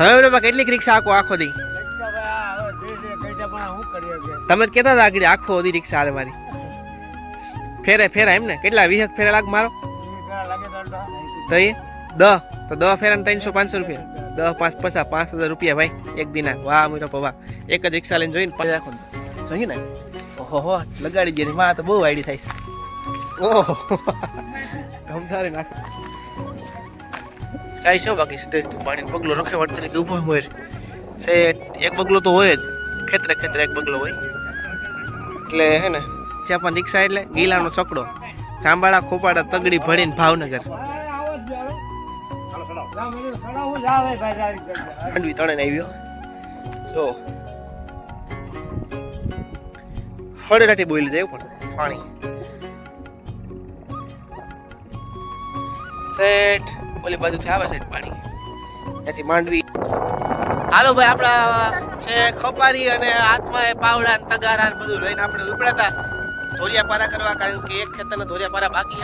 હવે બાપા કેટલીક રિક્ષા આખો આખો દી તમે જ કહેતા હતા આગળ આખો દી રિક્ષા હાલે મારી. ફેરે ફેરા એમ ને? કેટલા? વીસ ફેરા લાગ મારો? તો એ દહ તો દહ ફેરા ત્રણસો પાંચસો રૂપિયા. દસ પાંચ પચાસ પાંચ હજાર રૂપિયા ભાઈ. એક દિના વાહ મીરો પવા એક જ રિક્ષા લઈને જોઈને પાંચ રાખો જોઈ ને? ઓહો લગાડી દે માં તો બહુ આઈડી થાય ઓહો ગમધારી નાખ. સાઈ શું બાકી સીધે સીધું પાણી બગલો રખે વાળતા ઊભો હોય. છે, એક બગલો તો હોય જ. ખેતરે ખેતરે એક બગલો હોય. એટલે હે ને ત્યાં પણ રિક્ષા એટલે ગીલાનો સકડો. ચાંબાળા ખોપાડા તગડી ભરીને ભાવનગર. માંડવી તણે આવ્યો. જો. હળેરાટી બોલી જાય પણ, પાણી. સેટ ઓલી બાજુથી આવે છે પાણી. ત્યાંથી માંડવી. હાલો ભાઈ આપણા છે ખપારી અને હાથમાં એ પાવડા ને તગારા ને બધું લઈને આપણે ઉપડાતા ધોરિયા પારા કરવા કારણ કે એક ખેતરના ધોરિયા પારા બાકી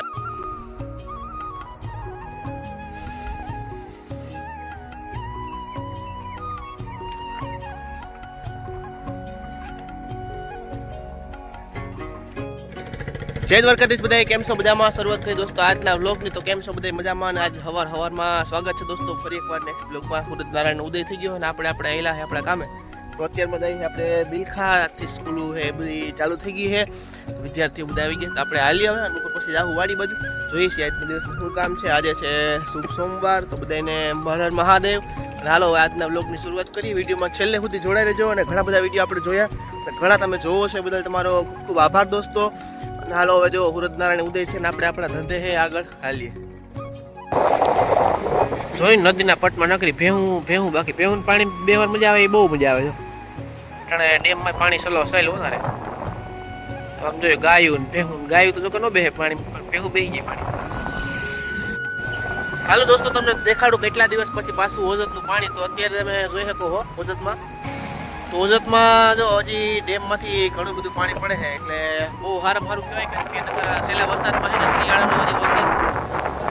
જય દ્વારકાધીશ બધા કેમ છો? બધામાં શરૂઆત કરી દોસ્તો, આજના વ્લોગની તો કેમ છો બધા મજામાં અને આજ હવાર હવારમાં સ્વાગત છે દોસ્તો, ફરી એકવાર નેક્સ્ટ બ્લોગમાં સુરત નારાયણ ઉદય થઈ ગયો અને આપણે આપણે આવેલા છે આપણા કામે. તો અત્યારમાં જઈએ આપણે બિલખાથી સ્કૂલો છે બધી ચાલુ થઈ ગઈ છે વિદ્યાર્થીઓ બધા આવી ગયા, તો આપણે હાલી હવે અને પછી જાવું વાડી બાજુ. જોઈએ છીએ આજના દિવસ શું કામ છે. આજે છે શુભ સોમવાર, તો બધાને હર હર મહાદેવ. અને હાલો, આજના બ્લોગની શરૂઆત કરીએ. વિડીયોમાં છેલ્લે સુધી જોડાઈ રહેજો અને ઘણા બધા વીડિયો આપણે જોયા. ઘણા તમે જોવો છો બદલ તમારો ખૂબ ખૂબ આભાર દોસ્તો. હાલો, હવે જો સુરત નારાયણ ઉદય છે ને આપણે આપણા ધંધે હે આગળ. હાલીએ. જોઈ નદીના પટમાં નકરી ભેહું ભેહું બાકી. ભેહું પાણી બે વાર મજા આવે, એ બહુ મજા આવે છે કારણ ડેમમાં પાણી સલો સહેલ વધારે. આમ જોઈએ, ગાયું ને ભેહું. ગાયું તો જોકે ન બેહે પાણી, પણ ભેહું બેહી જાય પાણી. હાલો દોસ્તો, તમને દેખાડું કેટલા દિવસ પછી પાછું ઓજતનું પાણી. તો અત્યારે તમે જોઈ શકો હો ઓજતમાં. ઓજતમાં જો હજી ડેમમાંથી ઘણું બધું પાણી પડે છે, એટલે બહુ સારું સારું કહેવાય કારણ કે નકર છેલ્લા વરસાદમાં છે ને શિયાળાનો હજી વરસાદ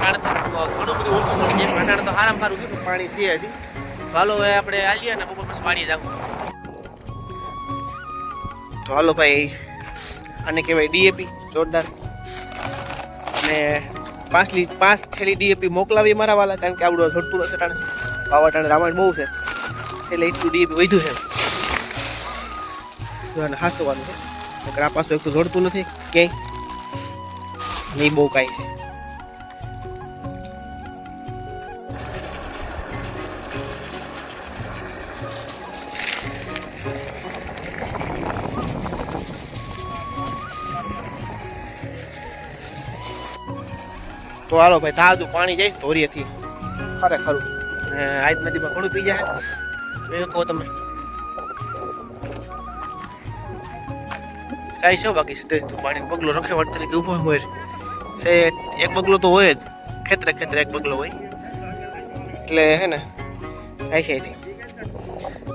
કારણ ઘણું બધું ઓછું પડે છે અટાણે તો સારામાં સારું કીધું, પાણી છે હજી. તો હાલો હવે આપણે આવીએ ને બપોર પછી પાણી જાવ તો હાલો ભાઈ, આને કહેવાય ડીએપી, જોરદાર. અને પાંચ લી, પાંચ થેલી ડીએપી મોકલાવી મારા વાલા, કારણ કે આવડો ઝડતું નથી ટાણે પાવાટાણે રામાયણ બહુ છે. છેલ્લે એટલું ડીએપી વધ્યું છે. આને હાંસવાનું છે. નકર આ પાછું એકલું જોડતું નથી. ક્યાંય? નહીં બહુ કાંઈ છે. તો હાલો ભાઈ તાજું પાણી જઈશ ધોરીએથી. ખરેખર. અને આજ નદીમાં ઘણું પી જાય. જોયું કહો તમે. સારી છે, બાકી સીધે સીધું પાણી બગલો રખે વળ તરીકે ઊભો હોય છે, એક બગલો તો હોય જ. ખેતરે ખેતરે એક બગલો હોય. એટલે હે ને જાય છે અહીંથી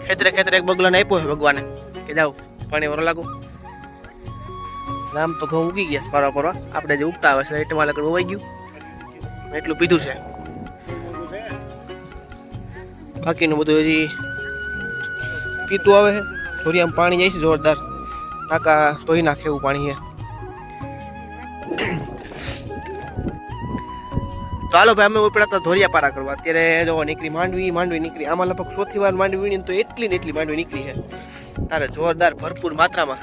ખેતરે ખેતરે એક બગલાને આપ્યો છે ભગવાને. કે જાઓ, પાણી વરો લાગો. રામ તો ઘઉં ઉગી ગયા છે પરવા પરવા આપણે જે ઉગતા આવે છે એટલમાં લગન વવાઈ ગયું. એટલું પીધું છે. બાકીનું બધું હજી પીતું આવે છે. થોડી આમ પાણી જાય છે, જોરદાર. નાકા ધોઈ નાખે એવું પાણી તો હાલો ભાઈ, અમે ઉપડાતા ધોરિયા પારા કરવા. અત્યારે જો નીકળી માંડવી માંડવી નીકળી. આમાં લગભગ ચોથી વાર માંડવી વીણી તો એટલી ને એટલી માંડવી નીકળી છે તારે જોરદાર ભરપૂર માત્રામાં.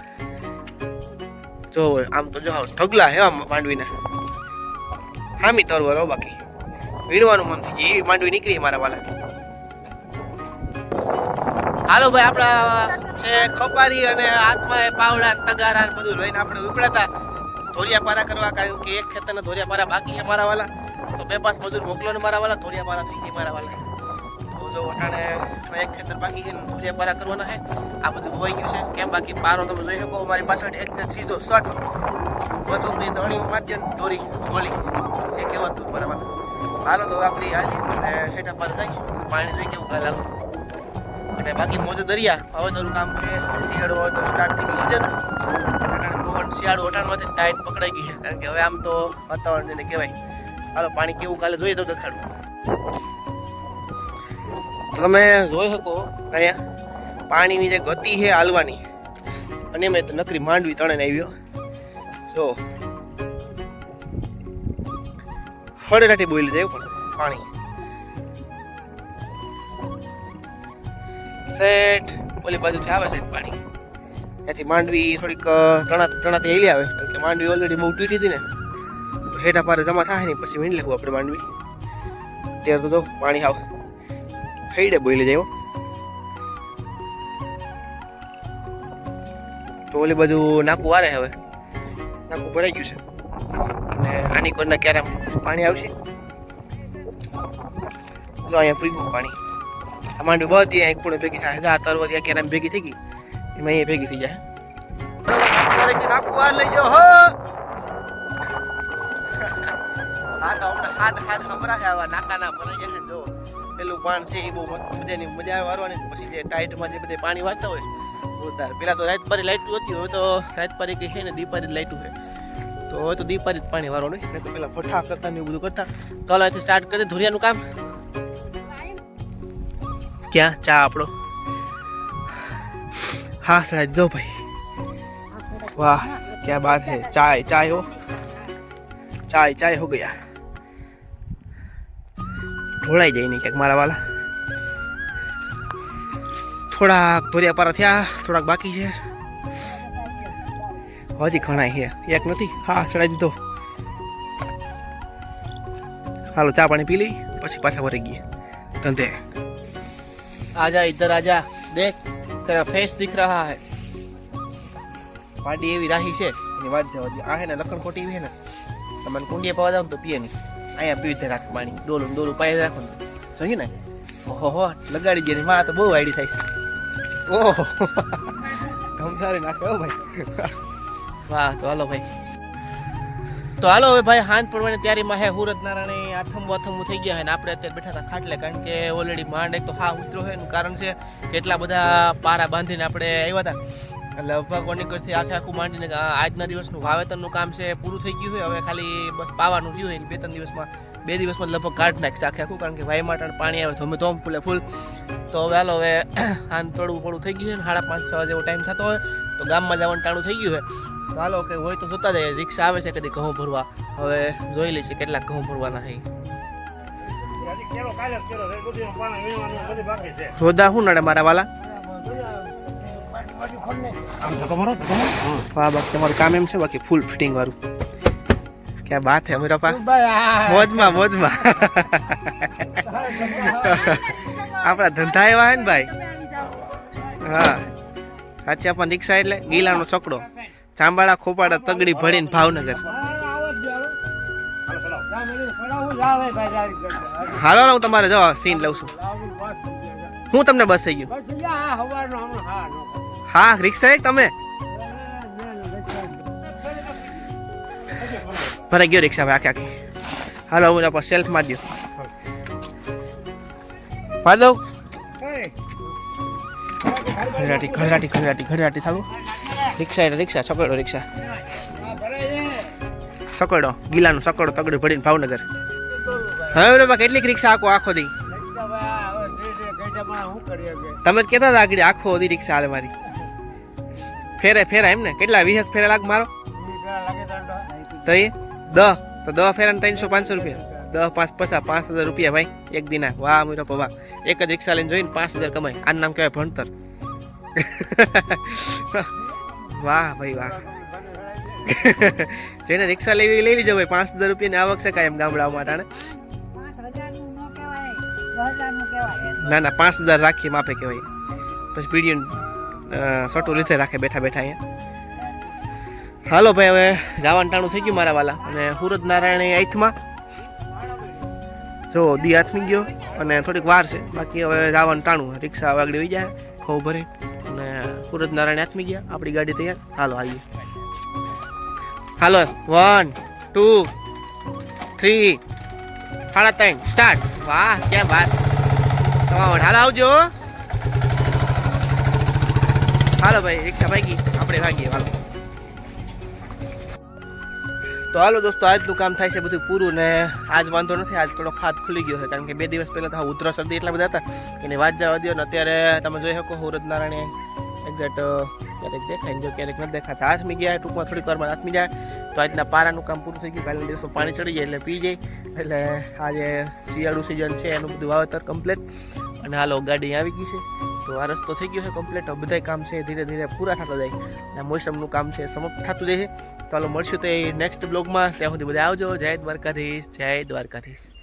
જો, આમ તો જો, ઢગલા હે આમ માંડવીના. હામી તરવર બાકી. વીણવાનું મન થઈ એવી માંડવી નીકળી મારા વાલા હાલો ભાઈ, આપણા છે ખપારી અને હાથમાં એ પાવડા, તગારા બધું લઈને આપણે ઉપડાતા ધોરિયા પારા કરવા કારણ કે એક ખેતરના ધોરિયા પારા બાકી છે મારા વાલા. તો બે પાંચ મજૂર મોકલો ને મારા વાલા ધોરિયા પારા થઈ ગઈ મારા વાલા. તો જો વટાણે એક ખેતર બાકી છે ધોરિયા પારા કરવાના છે. આ બધું હોઈ ગયું છે. કેમ બાકી પારો તમે લઈ શકો? મારી પાછળ એક સીધો શોટ. વધુની મારજે ને દોરી ગોળી જે કહેવાતું બરાબર હાલો તો આપણી હાલી અને હેઠા પર જઈ પાણી જોઈ કેવું કાલે લાગુ અને બાકી મોજ દરિયા. વાવાઝોડું કામ શિયાળો હોય તો સ્ટાર્ટ થઈ ગઈ સિઝન પવન શિયાળો ઓટાણમાંથી ટાઈટ પકડાઈ ગઈ કારણ કે હવે આમ તો વાતાવરણ જેને કહેવાય. હાલો, પાણી કેવું કાલે જોઈએ તો દેખાડું. તમે જોઈ શકો અહીંયા પાણીની જે ગતિ છે હાલવાની. અને મેં નકરી માંડવી તણે આવ્યો જો. હળેરાટી બોલી જાય પણ. પાણી. સેટ, ઓલી બાજુથી આવે છે પાણી. ત્યાંથી માંડવી થોડીક તણા તણાથી હેલી આવે. કારણ કે માંડવી ઓલરેડી બહુ તૂટી હતી ને. તો હેઠા પારે જમા થાય ને, પછી વીણી લેવું આપણે માંડવી. ત્યારે તો જો, પાણી આવ હૈડે બોલી જાય હો. તો ઓલી બાજુ નાકું વારે હવે. નાકું ભરાઈ ગયું છે. અને આની કોરના ક્યારે પાણી આવશે? જો અહીંયા પીગું પાણી. માંડવી બધી અહીં ખૂણે ભેગી થાય આ તરવતી ક્યારે આમ ભેગી થઈ ગઈ. એમાં અહીંયા ભેગી થઈ જાય. નાકું વાર લઈ જાઓ, હો. જો. પેલું પાણ છે એ બહુ મજાની મજા આવે વારવાની. પછી જે ટાઈટમાં જે બધે પાણી વાંચતા હોય જોરદાર પેલા તો રાત પારી લાઈટ હતી, હવે તો રાત પારી કઈ ને, દીપારી લાઈટું છે. તો હવે તો દીપારી જ પાણી વારવાનું નહીં તો પેલા ભઠ્ઠા કરતા ને બધું કરતા. તો અહીંથી સ્ટાર્ટ કરી ધોરિયાનું કામ. ક્યાં? ચા આપણો હા સરાજ દો ભાઈ. વાહ, ક્યાં બાત હે. ચાય ચાય હો. ચાય ચાય હો ગયા. ઢોળાઈ જાય નહીં ક્યાંક મારા વાલા. થોડાક ધોરિયા પારા થયા, થોડાક બાકી છે. હજી ઘણા છે. એક નથી. હા ચડાવી દીધો. હાલો, ચા પાણી પી લઈ, પછી પાછા વળી ગયા ધંધે. આજા इधर આજા देख, तेरा ફેસ દિખ રહા है। પાડી એવી રાહી છે એની વાત જવા દે આ હે ને લખણ ખોટી એવી હે ને તમને કુંડીએ પાવા જાવ તો પીએ નહીં અહીંયા પીવી રાખ પાણી ડોલું ડોલું પાઈ રાખો ને જોયું ને ઓહો હો લગાડી દે માં તો બહુ આઈડી થાય છે ઓહો ગમસારી નાખે ભાઈ વાહ તો હાલો ભાઈ તો હાલો હવે ભાઈ હાંજ પડવાની તૈયારીમાં હે સુરત નારાયણ આથમ વાથમ થઈ ગયા હોય ને આપણે અત્યારે બેઠા હતા ખાટલે કારણ કે ઓલરેડી માંડ એક તો હા ઉતરો હોય એનું કારણ છે કેટલા બધા પારા બાંધીને આપણે આવ્યા હતા. એટલે ભગવાનની કરથી આખે આખું માંડીને આજના દિવસનું વાવેતરનું કામ છે પૂરું થઈ ગયું હોય હવે ખાલી બસ પાવાનું રહ્યું હોય બે ત્રણ દિવસમાં, બે દિવસમાં લગભગ કાઢ નાખશે આખે આખું કારણ કે ભાઈ માટે પાણી આવે ધોમે ધોમ ફૂલે ફૂલ. તો હવે હાલો હવે આન પડવું પડવું થઈ ગયું છે સાડા પાંચ છ જેવો ટાઈમ થતો હોય, તો ગામમાં જવાનું ટાણું થઈ ગયું છે. હાલો કે હોય તો જોતા જઈએ. રિક્ષા આવે છે કદી ઘઉં ભરવા. હવે જોઈ લઈશું કેટલા ઘઉં ભરવાના છે. રોદા શું નડે મારા વાલા? વાહ બાપ તમારું કામ એમ છે બાકી ફૂલ ફિટિંગ વાળું. ક્યાં બાત હે મેરા પા મોજમાં મોજમાં. આપણા ધંધા એવા હે ને ભાઈ. હા. સાચી આપણને રિક્ષા એટલે ગીલાનો સકડો ચાંબાળા ખોપાડા તગડી ભરીને ભાવનગર. હાલો હું તમારે જો સીન લઉં છું. હું તમને બસ થઈ ગયું. હા, રિક્ષા તમે? ભરાઈ ગયો રિક્ષા, ભાઈ, આખી આખી. હાલો, હું આપણે સેલ્ફ માર દઉં. મારી દઉં? ઘરાટી ઘરાટી ઘરાટી ચાલુ રિક્ષા એટલે રિક્ષા, સકડો રિક્ષા. સકડો, ગીલાનું સકડો તગડું ભરીને ભાવનગર. હવે બાબા કેટલીક રિક્ષા આખો આખો દી. તમે જ કહેતા હતા આગળ આખો દી રિક્ષા હાલે મારી. ફેરે ફેરા એમ ને? કેટલા વીસ ફેરા લાગ મારો? તો એ દસ તો દસ ફેરા ત્રણસો પાંચસો રૂપિયા. દસ પાંચ પચાસ, પાંચ હજાર રૂપિયા ભાઈ, એક દિના. વાહ મીરો વાહ એક જ રિક્ષા લઈને જોઈને પાંચ હજાર કમાય. આનું નામ કહેવાય ભણતર. વાહ ભાઈ વાહ. જેને રિક્ષા લેવી, લઈ લીજો ભાઈ. પાંચ હજાર રૂપિયાની આવક છે કાંઈ એમ ગામડાઓમાં અટાણે ના ના, પાંચ હજાર રાખીએ માપે કહેવાય. પછી પીડીએન સટો લીધે રાખે બેઠા બેઠા અહીંયા. હાલો ભાઈ, હવે જવાનું ટાણું થઈ ગયું મારા વાલા. અને સુરત નારાયણ આઈથમાં. જો, દી હાથમી ગયો અને થોડીક વાર છે. બાકી હવે જવાનું ટાણું. રિક્ષા વાગડી વહી જાય ખો ભરે. સુરત નારાયણ આથમી ગયા. આપણી ગાડી તૈયાર. હાલો, આવીએ. હાલો વન ટુ થ્રી સાડા ત્રણ. સ્ટાર્ટ વાહ, ક્યાં વાત. તમારો હાલ, આવજો. હાલો, ભાઈ, રિક્ષા ભાગી. આપણે ભાગીએ, હાલો. તો હાલો, દોસ્તો, આજનું કામ થાય છે બધું પૂરું ને આજ વાંધો નથી, આજ થોડો ખાત ખુલી ગયો છે, કારણ કે બે દિવસ પહેલાં તો આ ઉધરસ શરદી એટલા બધા હતા એને વાત જવા દો ને અત્યારે તમે જોઈ શકો, સુરત નારાયણે એક્ઝેક્ટ ક્યારેક દેખાય જો ક્યારેક નથી દેખાતા હાથમી ગયા, ટૂંકમાં થોડીક વારમાં હાથમી જાય. તો આજના પારાનું કામ પૂરું થઈ ગયું. કાલે દિવસો પાણી ચડી જાય એટલે પી જાય. એટલે આજે શિયાળુ સિઝન છે, એનું બધું વાવેતર કમ્પ્લીટ અને હાલો, ગાડી આવી ગઈ છે. તો આ રસ્તો થઈ ગયો છે કમ્પ્લીટ બધા કામ છે, ધીરે ધીરે પૂરા થતા જાય. અને મોસમનું કામ છે, સમાપ્ત થતું જાય છે. તો હાલો, મળશું તો એ નેક્સ્ટ બ્લોગમાં ત્યાં સુધી બધા આવજો. જય દ્વારકાધીશ જય દ્વારકાધીશ.